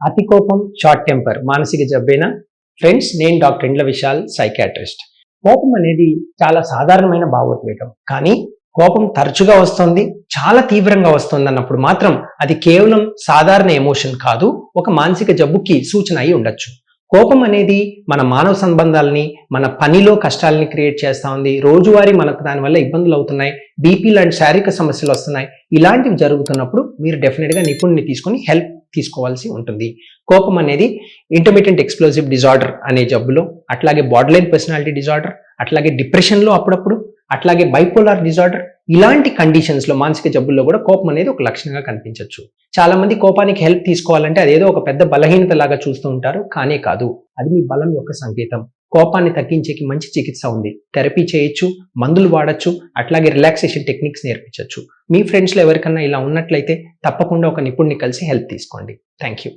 అతి కోపం short temper మానసిక జబ్బేనా? ఫ్రెండ్స్ నేను డాక్టర్ ఇండ్ల విశాల్ సైకాట్రిస్ట్. కోపం అనేది చాలా సాధారణమైన భావోద్వేగం. కానీ కోపం తరచుగా వస్తుంది చాలా తీవ్రంగా వస్తుంది అన్నప్పుడు మాత్రం అది కేవలం సాధారణ ఎమోషన్ కాదు ఒక మానసిక జబ్బుకి సూచన అయి ఉండొచ్చు. కోపం అనేది మన మానవ సంబంధాలని మన పనిలో కష్టాలని క్రియేట్ చేస్తూ ఉంది. రోజువారీ మనకు దానివల్ల ఇబ్బందులు అవుతున్నాయి బీపీ లాంటి శారీరక సమస్యలు వస్తున్నాయి. ఇలాంటివి జరుగుతున్నప్పుడు మీరు డెఫినెట్గా నిపుణుని తీసుకొని హెల్ప్ తీసుకోవాల్సి ఉంటుంది. కోపం అనేది ఇంటర్మీడియట్ ఎక్స్ప్లోజివ్ డిజార్డర్ అనే జబ్బులో అట్లాగే బార్డర్లైన్ పర్సనాలిటీ డిజార్డర్ అట్లాగే డిప్రెషన్లో అప్పుడప్పుడు అట్లాగే బైపోలార్ డిజార్డర్ ఇలాంటి కండిషన్స్లో మానసిక జబ్బుల్లో కూడా కోపం అనేది ఒక లక్షణంగా కనిపించవచ్చు చాలా మంది కోపానికి హెల్ప్ తీసుకోవాలంటే అదేదో ఒక పెద్ద బలహీనత లాగా చూస్తూ ఉంటారు కానే కాదు. అది మీ బలం యొక్క సంకేతం. కోపాన్ని తగ్గించేకి మంచి చికిత్స ఉంది. థెరపీ చేయొచ్చు మందులు వాడచ్చు అట్లాగే రిలాక్సేషన్ టెక్నిక్స్ నేర్పించవచ్చు మీ ఫ్రెండ్స్లో ఎవరికన్నా ఇలా ఉన్నట్లయితే తప్పకుండా ఒక నిపుణుని కలిసి హెల్ప్ తీసుకోండి. Thank you